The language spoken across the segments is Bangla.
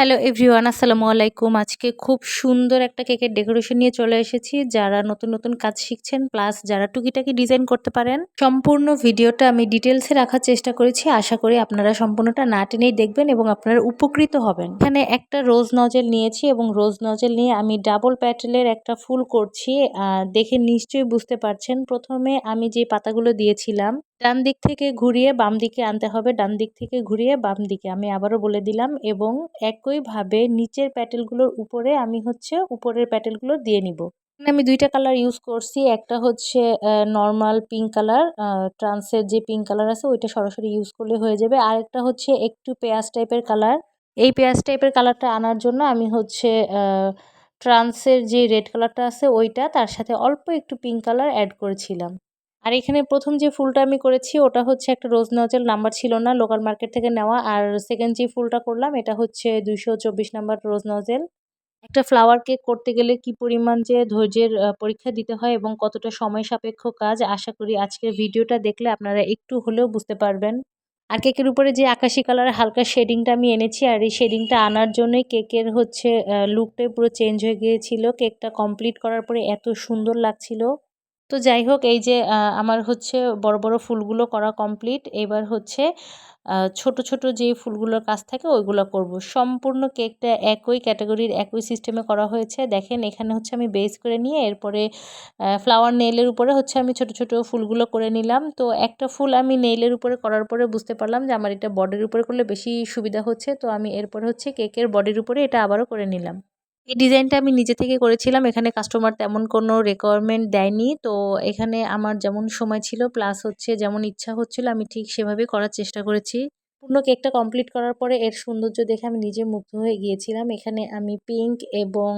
হ্যালো এভরিওয়ান, আসসালামু আলাইকুম। আজকে খুব সুন্দর একটা কেকের ডেকোরেশন নিয়ে চলে এসেছি। যারা নতুন নতুন কাজ শিখছেন, প্লাস যারা টুকিটাকি ডিজাইন করতে পারেন, সম্পূর্ণ ভিডিওটা আমি ডিটেলসে রাখার চেষ্টা করেছি। আশা করি আপনারা সম্পূর্ণটা না টেনেই দেখবেন এবং আপনারা উপকৃত হবেন। এখানে একটা রোজ নজেল নিয়েছি এবং রোজ নজেল নিয়ে আমি ডাবল প্যাটেলের একটা ফুল করছি। দেখে নিশ্চয়ই বুঝতে পারছেন। প্রথমে আমি যে পাতাগুলো দিয়েছিলাম ডান দিক থেকে ঘুরিয়ে বাম দিকে আনতে হবে। ডান দিক থেকে ঘুরিয়ে বাম দিকে। আমি আবারও বলে দিলাম এবং একইভাবে নিচের প্যাটেলগুলোর উপরে আমি হচ্ছে উপরের প্যাটেলগুলো দিয়ে নিব। আমি দুইটা কালার ইউজ করছি। একটা হচ্ছে নর্মাল পিঙ্ক কালার ট্রান্সের যে পিঙ্ক কালার আছে ওইটা সরাসরি ইউজ করলে হয়ে যাবে। আর একটা হচ্ছে একটু পেঁয়াজ টাইপের কালার। এই পেঁয়াজ টাইপের কালারটা আনার জন্য আমি হচ্ছে ট্রান্সের যে রেড কালারটা আছে ওইটা তার সাথে অল্প একটু পিঙ্ক কালার অ্যাড করেছিলাম। আর এখানে প্রথম যে ফুলটা আমি করেছি, ওটা হচ্ছে একটা রোজ নজেল, নাম্বার ছিল না লোকাল মার্কেট থেকে নেওয়া। আর সেকেন্ড যে ফুলটা করলাম, এটা হচ্ছে দুইশো চব্বিশ নাম্বার রোজ নজেল। একটা ফ্লাওয়ার কেক করতে গেলে কি পরিমাণ যে ধৈর্যের পরীক্ষা দিতে হয় এবং কতটা সময় সাপেক্ষ কাজ, আশা করি আজকের ভিডিওটা দেখলে আপনারা একটু হলেও বুঝতে পারবেন। আর কেকের উপরে যে আকাশি কালারের হালকা শেডিংটা আমি এনেছি, আর এই শেডিংটা আনার জন্যই কেকের হচ্ছে লুকটাই পুরো চেঞ্জ হয়ে গিয়েছিল। কেকটা কমপ্লিট করার পরে এত সুন্দর লাগছিল। তো যাই হোক, এই যে আমার হচ্ছে বড় বড় ফুলগুলো করা কমপ্লিট এবার হচ্ছে ছোট ছোট যে ফুলগুলোর কাজ থাকে ওইগুলো করব। সম্পূর্ণ কেকটা একই ক্যাটাগরির একই সিস্টেমে করা হয়েছে। দেখেন, এখানে হচ্ছে আমি বেস করে নিয়ে এরপরে ফ্লাওয়ার নেইলের উপরে হচ্ছে আমি ছোট ছোট ফুলগুলো করে নিলাম। তো একটা ফুল আমি নেইলের উপরে করার পরে বুঝতে পারলাম যে আমার এটা বডির উপরে করলে বেশি সুবিধা হচ্ছে। তো আমি এরপরে হচ্ছে কেকের বডির উপরে এটা আবারও করে নিলাম। এই ডিজাইনটা আমি নিজে থেকে করেছিলাম। এখানে কাস্টমার তেমন কোনো রেকোয়ারমেন্ট দেয়নি। তো এখানে আমার যেমন সময় ছিল প্লাস হচ্ছে যেমন ইচ্ছা হচ্ছিল, আমি ঠিক সেভাবেই করার চেষ্টা করেছি। পূর্ণ কেকটা কমপ্লিট করার পরে এর সৌন্দর্য দেখে আমি নিজে মুগ্ধ হয়ে গিয়েছিলাম। এখানে আমি পিঙ্ক এবং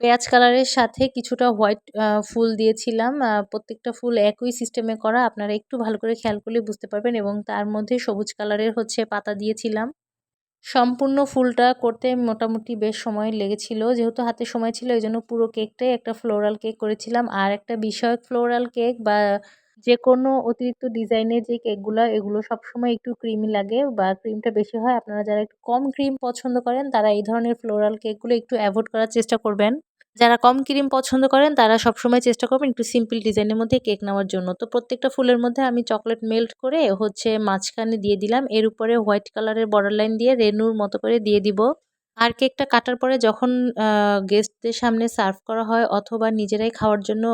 পেঁয়াজ কালারের সাথে কিছুটা হোয়াইট ফুল দিয়েছিলাম। প্রত্যেকটা ফুল একই সিস্টেমে করা। আপনারা একটু ভালো করে খেয়াল করলে বুঝতে পারবেন এবং তার মধ্যে সবুজ কালারের হচ্ছে পাতা দিয়েছিলাম। সম্পূর্ণ ফুলটা করতে মোটামুটি বেশ সময় লেগেছিল। যেহেতু হাতে সময় ছিল, এই জন্য পুরো কেকটাই একটা ফ্লোরাল কেক করেছিলাম। আর একটা বিষয়ক ফ্লোরাল কেক বা যে কোনো অতিরিক্ত ডিজাইনের যে কেকগুলো, এগুলো সবসময় একটু ক্রিমি লাগে বা ক্রিমটা বেশি হয়। আপনারা যারা একটু কম ক্রিম পছন্দ করেন, তারা এই ধরনের ফ্লোরাল কেকগুলো একটু অ্যাভয়েড করার চেষ্টা করবেন। যারা কম ক্রিম পছন্দ করেন, তারা সবসময় চেষ্টা করবেন একটু সিম্পল ডিজাইনের মধ্যে কেক নেওয়ার জন্য। তো প্রত্যেকটা ফুলের মধ্যে আমি চকলেট মেল্ট করে হচ্ছে মাঝখানে দিয়ে দিলাম। এর উপরে হোয়াইট কালারের বর্ডার লাইন দিয়ে রেনুর মতো করে দিয়ে দিব। আর কেকটা কাটার পরে যখন গেস্টদের সামনে সার্ভ করা হয় অথবা নিজেরাই খাওয়ার জন্য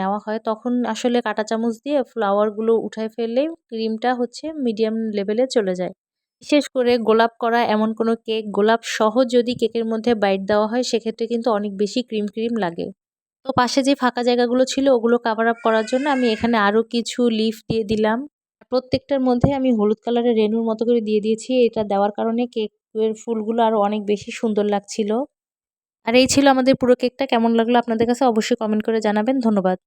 নেওয়া হয়, তখন আসলে কাটা চামচ দিয়ে ফ্লাওয়ারগুলো উঠায় ফেললেই ক্রিমটা হচ্ছে মিডিয়াম লেভেলে চলে যায়। বিশেষ করে গোলাপ করা, এমন কোনো কেক, গোলাপ সহ যদি কেকের মধ্যে বাইট দেওয়া হয়, সেক্ষেত্রে কিন্তু অনেক বেশি ক্রিম ক্রিম লাগে। তো পাশে যে ফাঁকা জায়গাগুলো ছিল, ওগুলো কাভার আপ করার জন্য আমি এখানে আরও কিছু লিফ দিয়ে দিলাম। প্রত্যেকটার মধ্যে আমি হলুদ কালারের রেনুর মতো করে দিয়ে দিয়েছি। এটা দেওয়ার কারণে কেকের ফুলগুলো আরও অনেক বেশি সুন্দর লাগছিল। আর এই ছিল আমাদের পুরো কেকটা। কেমন লাগল আপনাদের কাছে অবশ্যই কমেন্ট করে জানাবেন। ধন্যবাদ।